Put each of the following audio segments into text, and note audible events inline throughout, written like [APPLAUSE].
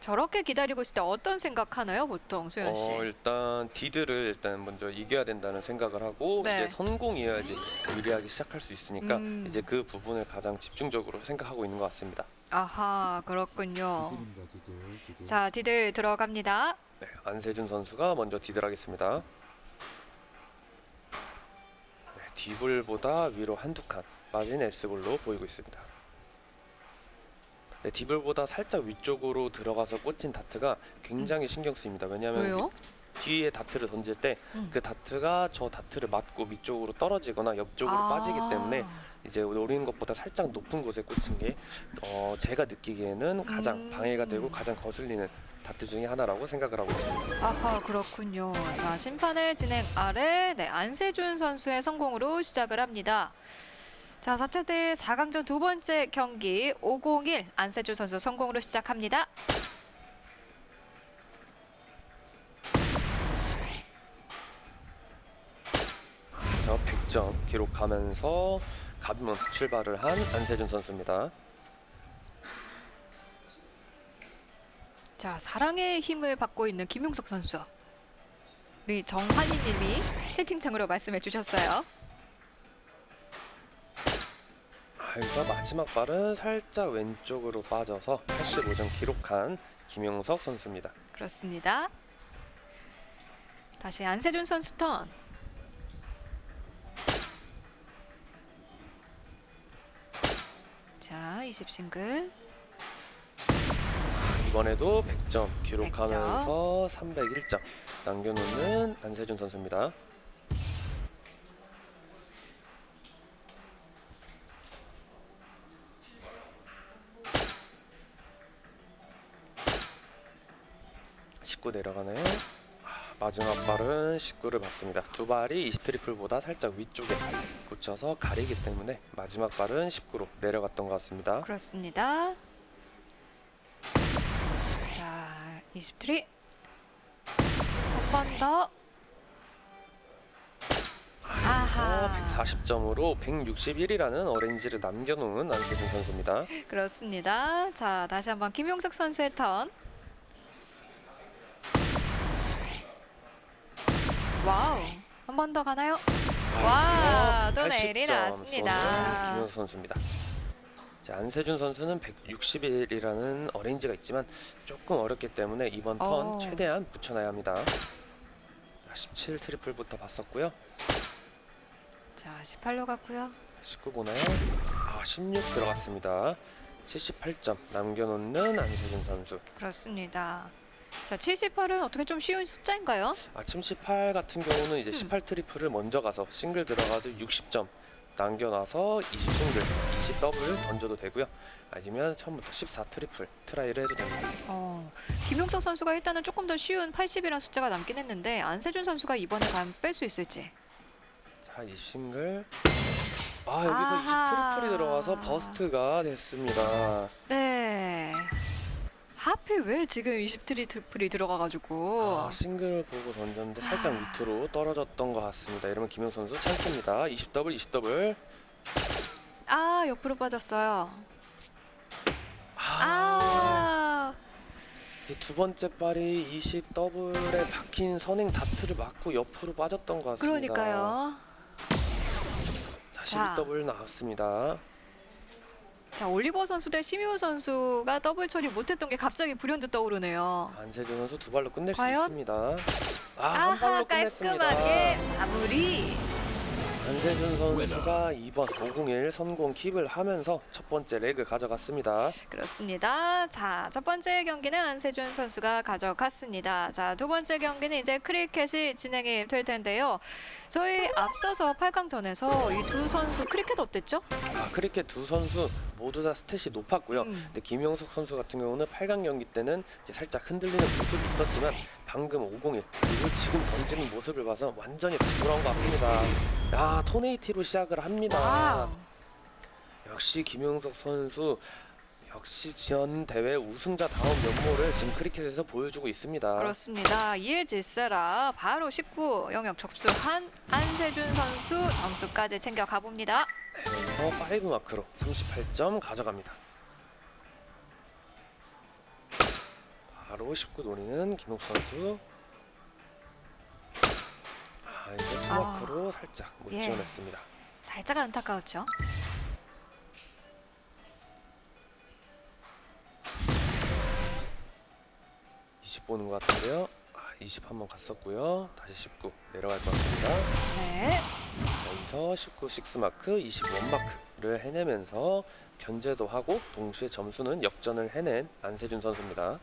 저렇게 기다리고 있을 때 어떤 생각하나요, 보통 소연 씨? 어, 일단 디드를 일단 먼저 이겨야 된다는 생각을 하고 네. 이제 선공이어야지 유리하게 시작할 수 있으니까 음. 이제 그 부분을 가장 집중적으로 생각하고 있는 것 같습니다. 아하, 그렇군요. 자, 디들 들어갑니다. 네, 안세준 선수가 먼저 디드를 하겠습니다. 네, 디블보다 위로 한두 칸 빠진 S볼로 보이고 있습니다. 네, 디블보다 살짝 위쪽으로 들어가서 꽂힌 다트가 굉장히 신경 쓰입니다. 왜냐하면 왜요? 뒤에 다트를 던질 때 그 음. 다트가 저 다트를 맞고 위쪽으로 떨어지거나 옆쪽으로 아. 빠지기 때문에 이제 노리는 것보다 살짝 높은 곳에 꽂힌 게 어, 제가 느끼기에는 가장 음. 방해가 되고 가장 거슬리는 다트 중에 하나라고 생각을 하고 있습니다. 아하, 그렇군요. 자, 심판의 진행 아래 네, 안세준 선수의 성공으로 시작을 합니다. 자, 4차 대 4강전 두 번째 경기 501 안세준 선수 성공으로 시작합니다. 그래서 100점 기록하면서 가벼운 출발을 한 안세준 선수입니다. 자, 사랑의 힘을 받고 있는 김용석 선수. 우리 정한희 님이 채팅창으로 말씀해 주셨어요. 여기서 마지막 발은 살짝 왼쪽으로 빠져서 85점 기록한 김용석 선수입니다. 그렇습니다. 다시 안세준 선수 턴. 자, 20 싱글. 이번에도 100점 기록하면서 301점 남겨놓는 안세준 선수입니다. (19) 내려가네요 아, 마지막 발은 19를 받습니다 두 발이 20 트리플보다 살짝 위쪽에 꽂혀서 가리기 때문에 마지막 발은 19로 내려갔던 것 같습니다 그렇습니다. 자, 20트리. 한번 더. 아하. 140점으로 161이라는 어레인지를 남겨놓은 안세준 선수입니다. 그렇습니다. 자, 다시 한번 김용석 선수의 턴. 와우. 한 번 더 가나요? 와, 또 내일이 80점 나왔습니다. 쏘는 김효수 선수입니다. 자, 안세준 선수는 161이라는 어레인지가 있지만 조금 어렵기 때문에 이번 턴 어. 최대한 붙여놔야 합니다. 자, 17 트리플부터 봤었고요. 자, 18로 갔고요. 19 보나요? 아, 16 들어갔습니다. 78점 남겨놓는 안세준 선수. 그렇습니다. 자, 78은 어떻게 좀 쉬운 숫자인가요? 아침 18 같은 경우는 이제 음. 18 트리플을 먼저 가서 싱글 들어가도 60점 남겨놔서 20 싱글, 20 더블 던져도 되고요. 아니면 처음부터 14 트리플 트라이를 해도 됩니다. 어, 김용석 선수가 일단은 조금 더 쉬운 80이라는 숫자가 남긴 했는데 안세준 선수가 이번에 과연 뺄 수 있을지. 자, 20 싱글. 아, 여기서 아하. 20 트리플이 들어가서 버스트가 됐습니다. 네. 하필 왜 지금 20트리 트리플이 들어가가지고 아, 싱글 보고 던졌는데 살짝 밑으로 떨어졌던 것 같습니다. 이러면 김용 선수 찬스입니다. 20 더블, 20 더블. 아 옆으로 빠졌어요. 아, 아, 이두 번째 발이 20 더블에 박힌 선행 다트를 맞고 옆으로 빠졌던 것 같습니다. 그러니까요. 자, 12 자. 더블 나왔습니다. 자 올리버 선수 대 심효 선수가 더블 처리 못했던 게 갑자기 불현듯 떠오르네요. 안세준 선수 두 발로 끝낼 수 과연? 있습니다. 아, 한 발로 아하 끝냈습니다. 깔끔하게 마무리. 안세준 선수가 2번 501 선공 킵을 하면서 첫 번째 레그 가져갔습니다. 그렇습니다. 자, 첫 번째 경기는 안세준 선수가 가져갔습니다. 자, 두 번째 경기는 이제 크리켓이 진행이 될 텐데요. 저희 앞서서 8강전에서 이 두 선수 크리켓 어땠죠? 아, 크리켓 두 선수 모두 다 스탯이 높았고요. 음. 근데 김영석 선수 같은 경우는 8강 경기 때는 이제 살짝 흔들리는 모습이 있었지만 방금 501 그리고 지금 던지는 모습을 봐서 완전히 돌아온 것 같습니다. 야 토네이티로 시작을 합니다. 와우. 역시 김영석 선수 역시 전 대회 우승자 다운 면모를 지금 크리켓에서 보여주고 있습니다. 그렇습니다. 이에 질세라 바로 19 영역 접수한 안세준 선수 점수까지 챙겨 가봅니다. 여기서 5 마크로 38점 가져갑니다. 바로 19 노리는 김욱 선수. 아 이제 아. 투마크로 살짝 못 예. 지원했습니다. 살짝 안타까웠죠. (20) 보는 것 같은데요 아, (20) 한번 갔었고요 다시 (19) 내려갈 것 같습니다 네. 여기서 19 식스 마크 21 마크를 해내면서 견제도 하고 동시에 점수는 역전을 해낸 안세준 선수입니다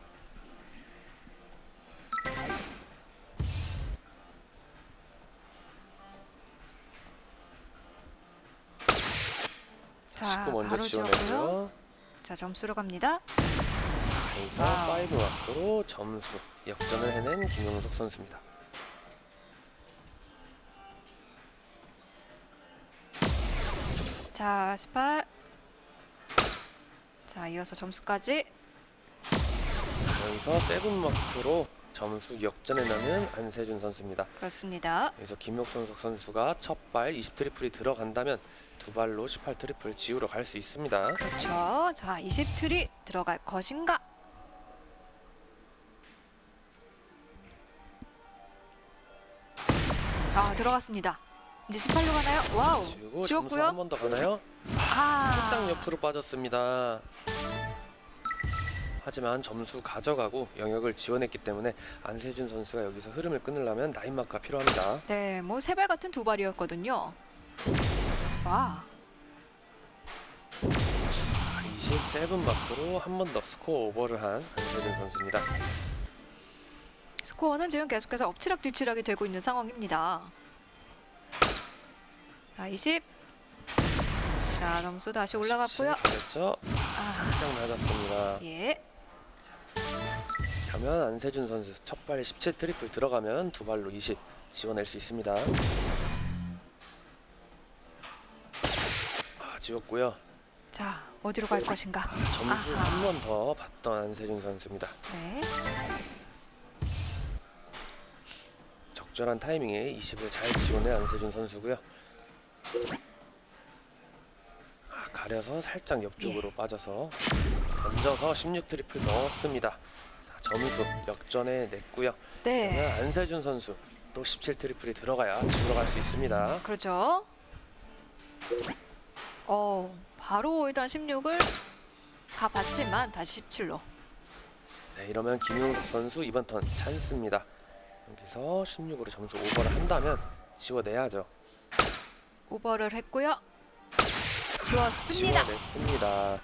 자, 점수로 갑니다. 여기서 와우. 5 마크로 점수 역전을 해낸 김용석 선수입니다 자, 18. 자, 이어서 점수까지. 여기서 세븐 마크로 점수 역전해내는 안세준 선수입니다 그렇습니다. 여기서 김혁선석 선수가 첫 발 20 트리플이 들어간다면 두 발로 18 트리플 지우러 갈 수 있습니다. 그렇죠. 자, 20틀이 들어갈 것인가? 아, 들어갔습니다. 이제 18로 가나요? 와우. 지웠고요. 한번 더 가나요? 아. 살짝 옆으로 빠졌습니다. 하지만 점수 가져가고 영역을 지원했기 때문에 안세준 선수가 여기서 흐름을 끊으려면 나인 마크가 필요합니다. 네, 뭐 세발 같은 두 발이었거든요. 와. 27 마크로 한 번 더 스코어 오버를 한 안세준 선수입니다. 스코어는 지금 계속해서 엎치락 뒤치락이 되고 있는 상황입니다. 자, 20. 자, 점수 다시 올라갔고요. 그렇죠. 아, 살짝 낮았습니다. 예. 그러면 안세준 선수 첫 발 17 트리플 들어가면 두 발로 20 지원할 수 있습니다. 지웠고요. 자, 어디로 갈 것인가? 점수 아하. 한번더 받던 안세준 선수입니다. 네. 적절한 타이밍에 20을 잘 지원해 안세준 선수고요. 아, 가려서 살짝 옆쪽으로 빠져서 던져서 16 트리플 넣었습니다. 자, 점수 역전해 냈고요. 네. 그러면 안세준 선수 또 17 트리플이 들어가야 지우러 갈수 있습니다. 그렇죠. 어, 바로 일단 16을 가봤지만 다시 17로. 네, 이러면 김용석 선수 이번 턴 찬스입니다. 여기서 16으로 점수 오버를 한다면 지워내야죠. 오버를 했고요. 지웠습니다. 지워냈습니다.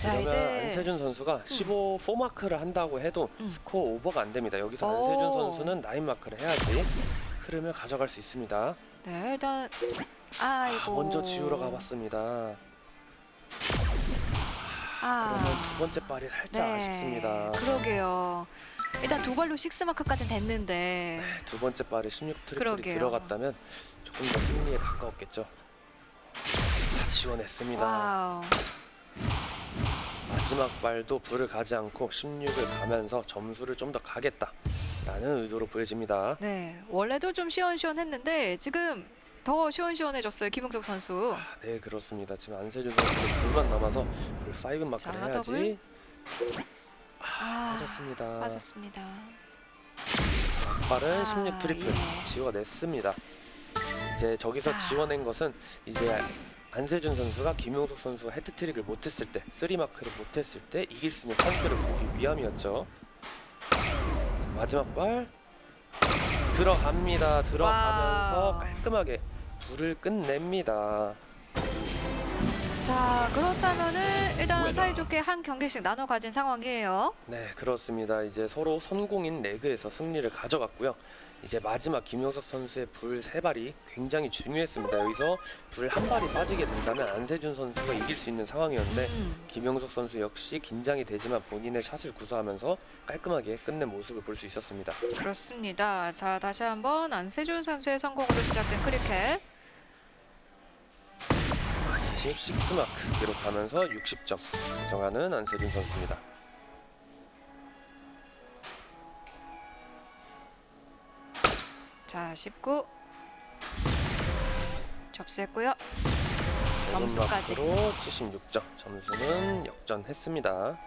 자, 그러면 이제 안세준 선수가 15 4마크를 한다고 해도 음. 스코어 오버가 안 됩니다. 여기서 오. 안세준 선수는 9 마크를 해야지 흐름을 가져갈 수 있습니다. 네, 일단 아, 아이고. 먼저 지우러 가봤습니다. 아. 두 번째 발이 살짝 아쉽습니다. 그러게요. 일단 두 발로 식스 마크까지는 됐는데. 두 번째 발에 16 트리플이 그러게요. 들어갔다면 조금 더 승리에 가까웠겠죠. 다 지원했습니다. 와우. 마지막 발도 불을 가지 않고 16을 가면서 점수를 좀 더 가겠다라는 의도로 보여집니다. 네, 원래도 좀 시원시원했는데 지금 더 시원시원해졌어요 김용석 선수. 아, 네 그렇습니다. 지금 안세준 선수 불만 남아서 불5 마크를 자, 해야지. 더블. 아, 아, 빠졌습니다. 빠졌습니다. 발은 아, 16 트리플 예. 지워냈습니다. 이제 저기서 자. 지워낸 것은 이제 안세준 선수가 김용석 선수가 헤트트릭을 못했을 때, 3 마크를 못했을 때 이길 수 있는 찬스를 보기 위함이었죠. 자, 마지막 발 들어갑니다. 들어가면서 와우. 깔끔하게 불을 끝냅니다. 자, 그렇다면은 일단 사이좋게 한 경기씩 나눠 가진 상황이에요. 네, 그렇습니다. 이제 서로 선공인 레그에서 승리를 가져갔고요. 이제 마지막 김용석 선수의 불 세 발이 굉장히 중요했습니다. 여기서 불 한 발이 빠지게 된다면 안세준 선수가 이길 수 있는 상황이었는데 음, 김용석 선수 역시 긴장이 되지만 본인의 샷을 구사하면서 깔끔하게 끝낸 모습을 볼 수 있었습니다. 그렇습니다. 자, 다시 한번 안세준 선수의 성공으로 시작된 크리켓. 26 마크 기록하면서 60점 가져가는 안세준 선수입니다. 자, 19. 접수했고요. 점수까지. 마크로 76점 점수는 역전했습니다.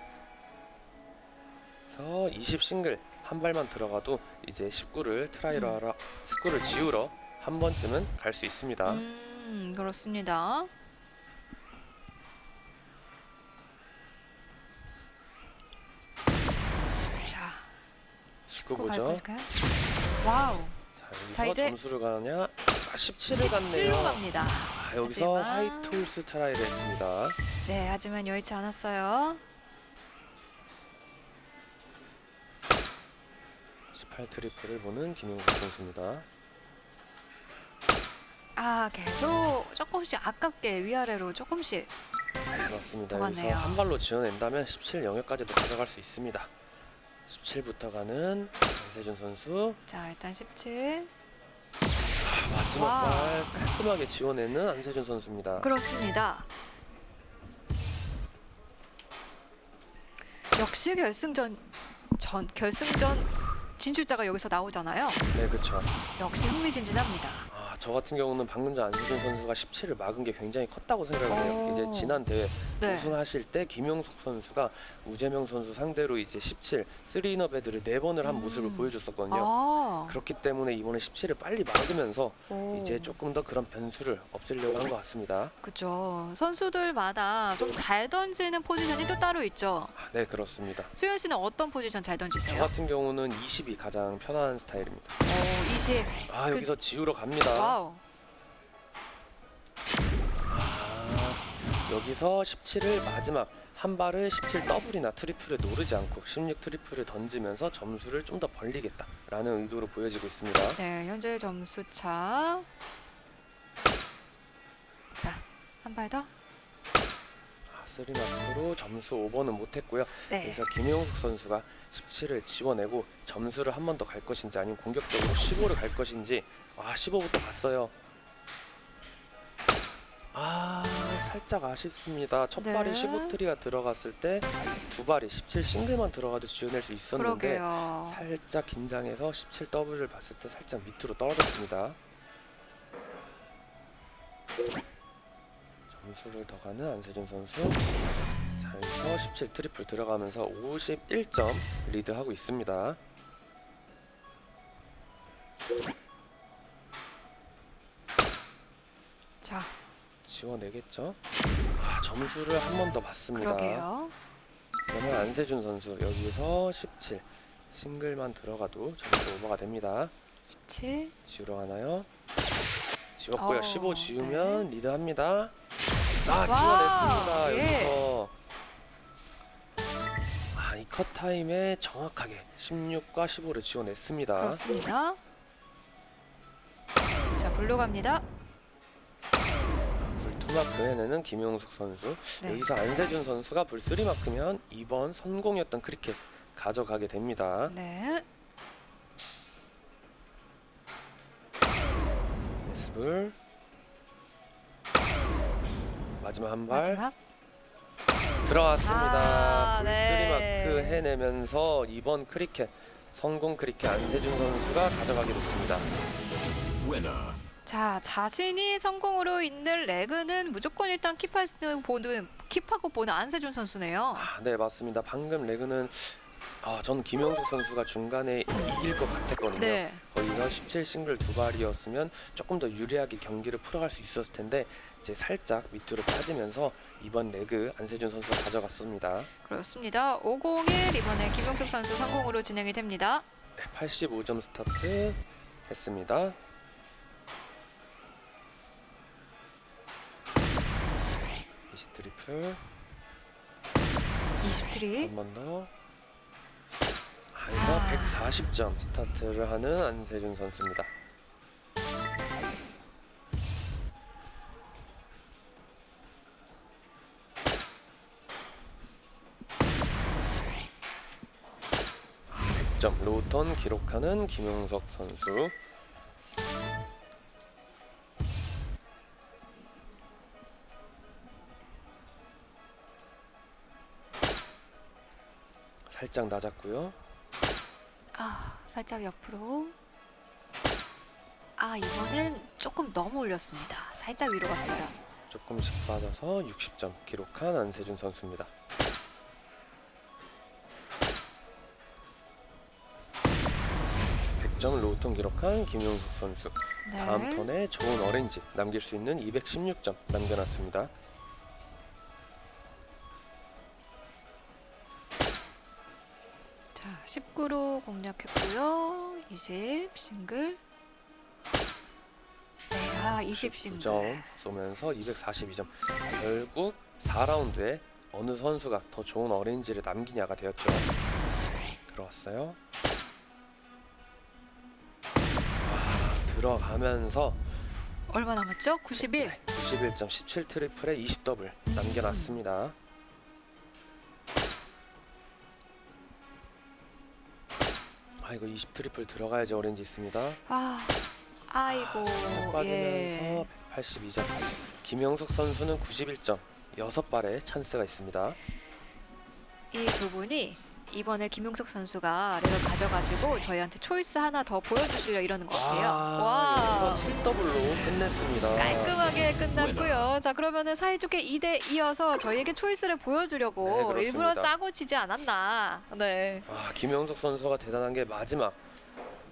그래서 20 싱글 한 발만 들어가도 이제 19를 트라이로 음. 하러 스코를 지우러 한 번쯤은 갈 수 있습니다. 음, 그렇습니다. 19갈 보죠. 것일까요? 와우. 자, 여기서 자, 이제 점수를 가냐? 아, 17을 갔네요. 17로 갑니다. 아, 여기서 하지만- 화이트 홀스 트라이를 했습니다. 네, 하지만 여의치 않았어요. 18 트리플을 보는 김용석 선수입니다. 아, 계속 조금씩 아깝게 위아래로 조금씩. 네, 맞습니다. 더 여기서 갔네요. 한 발로 지어낸다면 17 영역까지도 가져갈 수 있습니다. 17부터 가는 안세준 선수 자, 일단 17. 아, 마지막 와. 발 깔끔하게 지워내는 안세준 선수입니다. 그렇습니다. 역시 결승전 전 결승전 진출자가 여기서 나오잖아요. 네, 그렇죠. 역시 흥미진진합니다. 아, 저 같은 경우는 방금 전 안세준 선수가 17을 막은 게 굉장히 컸다고 생각을 해요. 오. 이제 지난 대회 네. 우승하실 때 김용석 선수가 우재명 선수 상대로 이제 17 쓰리너 배드를 네 번을 한 음. 모습을 보여줬었거든요. 아, 그렇기 때문에 이번에 17을 빨리 막으면서 오. 이제 조금 더 그런 변수를 없애려고 한 것 같습니다. 그죠. 선수들마다 좀 잘 던지는 포지션이 또 따로 있죠. 아, 네, 그렇습니다. 수현 씨는 어떤 포지션 잘저 던지세요? 같은 경우는 20이 가장 편한 스타일입니다. 오, 20. 아, 그- 여기서 지우러 갑니다. 와 우. 아, 여기서 17을 마지막 한 발을 17 더블이나 트리플에 노르지 않고 16 트리플을 던지면서 점수를 좀 더 벌리겠다라는 의도로 보여지고 있습니다. 네, 현재 점수 차. 자, 한 발 더. 아, 쓰리 마크로 점수 5번은 못했고요. 네. 그래서 김용숙 선수가 17을 지워내고 점수를 한 번 더 갈 것인지 아니면 공격적으로 15를 갈 것인지 아 15부터 갔어요. 아 살짝 아쉽습니다. 첫 네. 발이 15트리가 들어갔을 때 두 발이 17 싱글만 들어가도 지워낼 수 있었는데 그러게요. 살짝 긴장해서 17 더블을 봤을 때 살짝 밑으로 떨어졌습니다. 점수를 더 가는 안세준 선수. 자, 여기서 17 트리플 들어가면서 51점 리드하고 있습니다. 자, 지워내겠죠? 아, 점수를 한 번 더 봤습니다. 그러게요. 그러면 안세준 선수 여기서 17 싱글만 들어가도 점수 오버가 됩니다. 17. 지우러 가나요? 지웠고요. 어, 15 지우면 리드합니다. 아 와, 지워냈습니다. 예. 여기서 아 이 컷 타임에 정확하게 16과 15를 지워냈습니다. 그렇습니다. 자, 블루 갑니다. 해내는 김용숙 선수. 네. 여기서 안세준 선수가 불 쓰리 마크면 이번 성공이었던 크리켓 가져가게 됩니다. 네. 에스불 마지막 한 발 마지막. 들어갔습니다. 아, 불 네. 쓰리 마크 해내면서 이번 크리켓 성공 크리켓 안세준 선수가 가져가게 됐습니다. Winner. 자, 자신이 성공으로 있는 레그는 무조건 일단 킵하는 보는 킵하고 보는 안세준 선수네요. 아, 네 맞습니다. 방금 레그는 아, 전 김영숙 선수가 중간에 이길 것 같았거든요. 네. 거기서 17 싱글 두 발이었으면 조금 더 유리하게 경기를 풀어갈 수 있었을 텐데 이제 살짝 밑으로 빠지면서 이번 레그 안세준 선수가 가져갔습니다. 그렇습니다. 501 이번에 김용석 선수 성공으로 진행이 됩니다. 네, 85점 스타트 했습니다. 20 트리플 20트리. 한번 더. 그래서 아. 140점 스타트를 하는 안세준 선수입니다. 점 로턴 기록하는 김용석 선수. 살짝 낮았고요. 아, 살짝 옆으로. 아, 이번엔 조금 너무 올렸습니다. 살짝 위로 갔어요. 조금씩 받아서 60점 기록한 안세준 선수입니다. 점을 로우톤 기록한 김용숙 선수 네. 다음 턴에 좋은 어렌지 남길 수 있는 216점 남겨놨습니다. 19로 공략했고요. 20 싱글. 네, 아, 20 싱글. 9점 쏘면서 242점. 결국 4라운드에 어느 선수가 더 좋은 어렌지를 남기냐가 되었죠. 들어왔어요. 아, 들어가면서 얼마 남았죠? 91. 네, 91점 17 트리플에 20 더블 남겨놨습니다. 아 이거 20 트리플 들어가야지 어렌지 있습니다. 아, 아이고. 쭉 빠지면서 예. 182점. 김영석 선수는 91점. 6발의 찬스가 있습니다. 이두 분이 이번에 김용석 선수가 렉을 가져가시고 저희한테 초이스 하나 더 보여주시려 이러는 것 같아요. 와. 여기서 7 더블로 끝냈습니다. 깔끔하게 끝났고요. 자 그러면은 사이좋게 2대 2여서 저희에게 초이스를 네, 보여주려고 그렇습니다. 일부러 짜고 치지 않았나. 네. 아, 김영석 선수가 대단한 게 마지막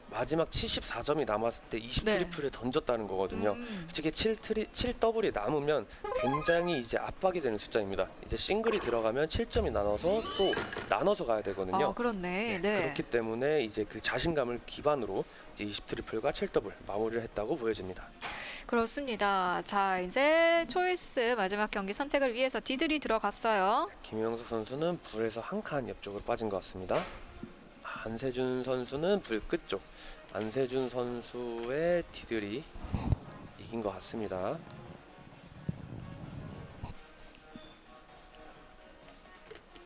마지막 74점이 남았을 때 20 네. 트리플을 던졌다는 거거든요. 음. 솔직히 7 트리 7 더블이 남으면 굉장히 이제 압박이 되는 숫자입니다. 이제 싱글이 들어가면 7점이 나눠서 또 나눠서 가야 되거든요. 아 그렇네. 네. 그렇기 때문에 이제 그 자신감을 기반으로 이제 20 트리플과 7 더블 마무리를 했다고 보여집니다. 그렇습니다. 자 이제 초이스 마지막 경기 선택을 위해서 디들이 들어갔어요. 김영석 선수는 불에서 한 칸 옆쪽으로 빠진 것 같습니다. 안세준 선수는 불 끝 쪽. 안세준 선수의 디들이 이긴 것 같습니다.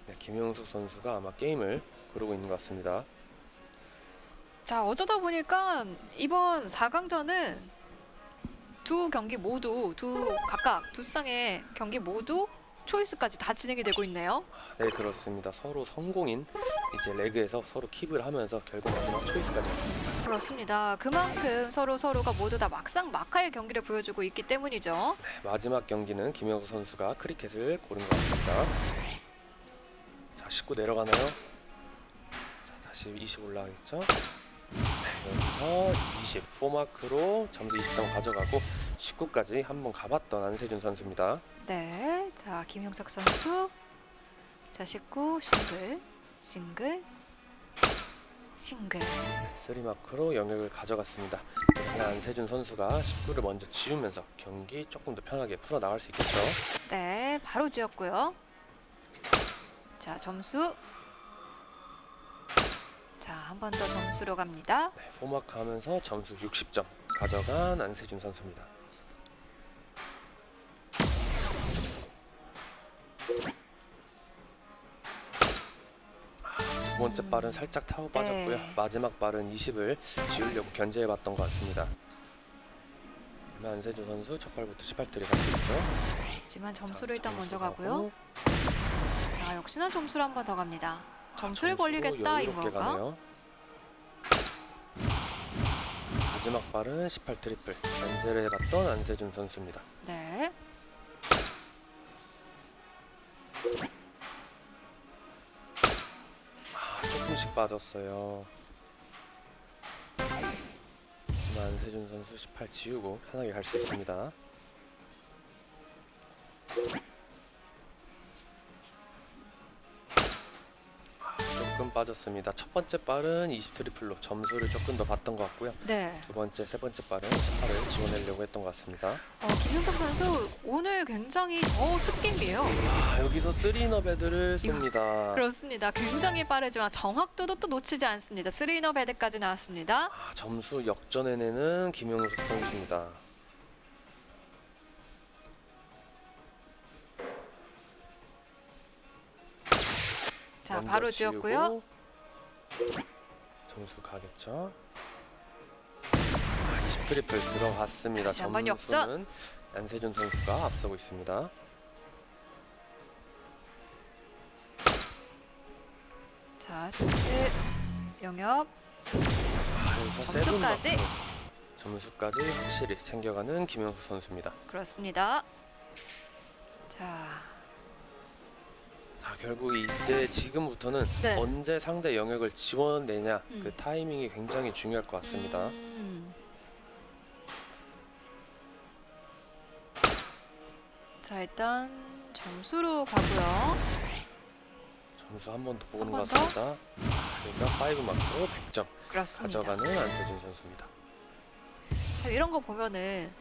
네, 김영석 선수가 아마 게임을 고르고 있는 것 같습니다. 자 어쩌다 보니까 이번 4강전은 두 경기 모두 두 각각 두 쌍의 경기 모두 초이스까지 다 진행이 되고 있네요. 네 그렇습니다. 서로 성공인 이제 레그에서 서로 킵을 하면서 결국 마지막 초이스까지 왔습니다. 그렇습니다. 그만큼 서로 서로가 모두 다 막상 막하의 경기를 보여주고 있기 때문이죠. 네, 마지막 경기는 김영수 선수가 크리켓을 고른 것 같습니다. 자, 19 내려가나요? 자, 다시 20 올라가겠죠? 네, 여기서 20 포마크로 점수 20점 가져가고 19까지 한번 가봤던 안세준 선수입니다. 네, 자 김용석 선수, 자 19 싱글, 싱글, 싱글. 쓰리마크로 영역을 가져갔습니다. 그러나 안세준 선수가 19를 먼저 지우면서 경기 조금 더 편하게 풀어 나갈 수 있겠죠? 네, 바로 지었고요. 자 점수. 자 한 번 더 점수로 갑니다. 네, 포마크 하면서 점수 60점 가져간 안세준 선수입니다. 번째 발은 살짝 빠졌고요. 네. 마지막 발은 20을 지우려고 견제해봤던 것 같습니다. 안세준 선수 첫 발부터 18트리 갈수 있죠. 하지만 자, 점수를 일단 먼저 가고요. 가고, 자 역시나 점수를 한 번 더 갑니다. 점수를 벌리겠다? 가네요. 마지막 발은 18 트리플 견제를 해봤던 안세준 선수입니다. 네. 아, 조금씩 빠졌어요. 하지만 안세준 선수 18 지우고 편하게 갈 수 있습니다. 조금 빠졌습니다. 첫 번째 발은 20 트리플로 점수를 조금 더 봤던 것 같고요. 네. 두 번째, 세 번째 발은 18을 지원하려고 했던 것 같습니다. 어, 김윤석 선수 오늘 굉장히 저 스킵이에요. 아, 여기서 쓰리너 베드를 씁니다. 그렇습니다. 굉장히 빠르지만 정확도도 또 놓치지 않습니다. 스리너 베드까지 나왔습니다. 아, 점수 역전해내는 김용석 선수입니다. 자, 먼저 바로 지었고요. 점수 가겠죠. 아, 20 트리플 들어갔습니다. 다시 한번 점수는 안세준 선수가 앞서고 있습니다. 자, 17 영역. 세븐 점수까지. 마크. 점수까지 확실히 챙겨가는 김용석 선수입니다. 그렇습니다. 자, 자 결국 이제 지금부터는 네. 언제 상대 영역을 지워내냐 음. 그 타이밍이 굉장히 중요할 것 같습니다. 음. 자 일단 점수로 가고요. 점수 한 번 더 보는 한번 것 더? 같습니다. 그러니까 5 마크로 100점 그렇습니다. 가져가는 안세준 선수입니다. 자, 이런 거 보면은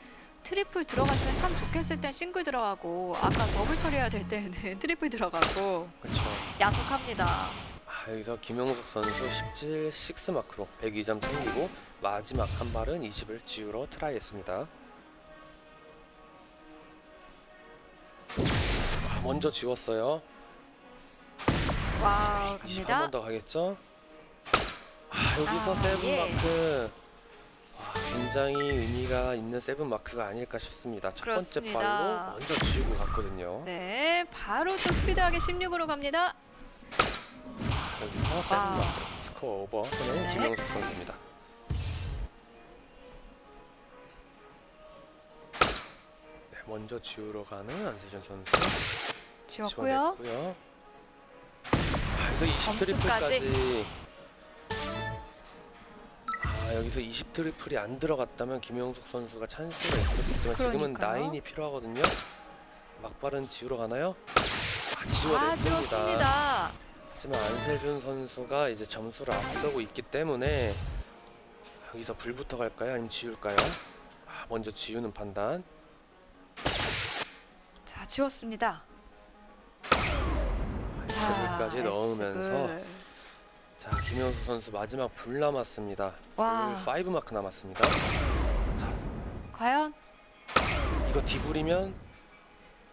트리플 들어갔으면 참 좋겠을 땐 싱글 들어가고 아까 더블 처리해야 될 때는 [LAUGHS] 트리플 들어가고 그렇죠. 야속합니다. 아, 여기서 김용석 선수 17 6 마크로 102점 챙기고 마지막 한 발은 20을 지우러 트라이했습니다. 아, 먼저 지웠어요. 와우 20한 갑니다. 번 더 가겠죠? 아, 여기서 아, 세븐 예. 마크. 와, 굉장히 의미가 있는 세븐 마크가 아닐까 싶습니다. 첫 번째 그렇습니다. 발로 먼저 지우고 갔거든요. 네, 바로 또 스피드하게 16으로 갑니다. 여기서 세븐 와우. 마크 스코어 오버 하는 네. 김영석 선수입니다. 네, 먼저 지우러 가는 안세준 선수 지웠고요. 지워냈고요. 아, 여기서 20 점수까지. 트리플까지. 아, 여기서 20 트리플이 안 들어갔다면 김영석 선수가 찬스가 있었겠지만 지금은 그러니까요. 나인이 필요하거든요. 막발은 지우러 가나요? 아, 아, 지워냈습니다. 지웠습니다. 하지만 안세준 선수가 이제 점수를 앞서고 있기 때문에 여기서 불부터 갈까요? 아니면 지울까요? 아, 먼저 지우는 판단. 자, 지웠습니다. 자, 넣으면서 S불. 자 김현수 선수 마지막 불 남았습니다. 와. 불5 마크 남았습니다. 자 과연 이거 디불이면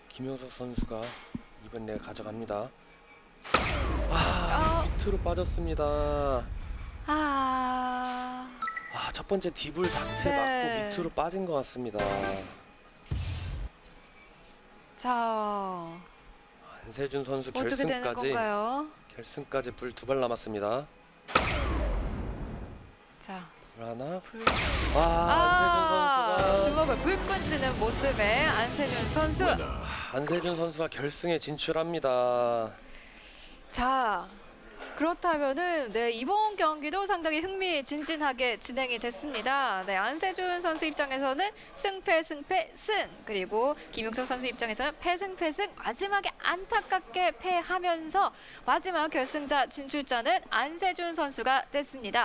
김효석 선수가 이번 내 가져갑니다. 아 어. 밑으로 빠졌습니다. 아, 아 첫 번째 디불 자체 네. 맞고 밑으로 빠진 것 같습니다. 자 안세준 선수 어떻게 되는 결승까지 건가요? 결승까지 불 두 발 남았습니다. 자, 불 하나. 불. 와 아, 안세준 선수가 주먹을 불끈 쥐는 모습의 안세준 선수. 안세준 선수가 결승에 진출합니다. 자, 그렇다면은 네 이번 경기도 상당히 흥미진진하게 진행이 됐습니다. 네 안세준 선수 입장에서는 승패 승패 승 그리고 김용석 선수 입장에서는 패승 패승 마지막에 안타깝게 패하면서 마지막 결승자 진출자는 안세준 선수가 됐습니다.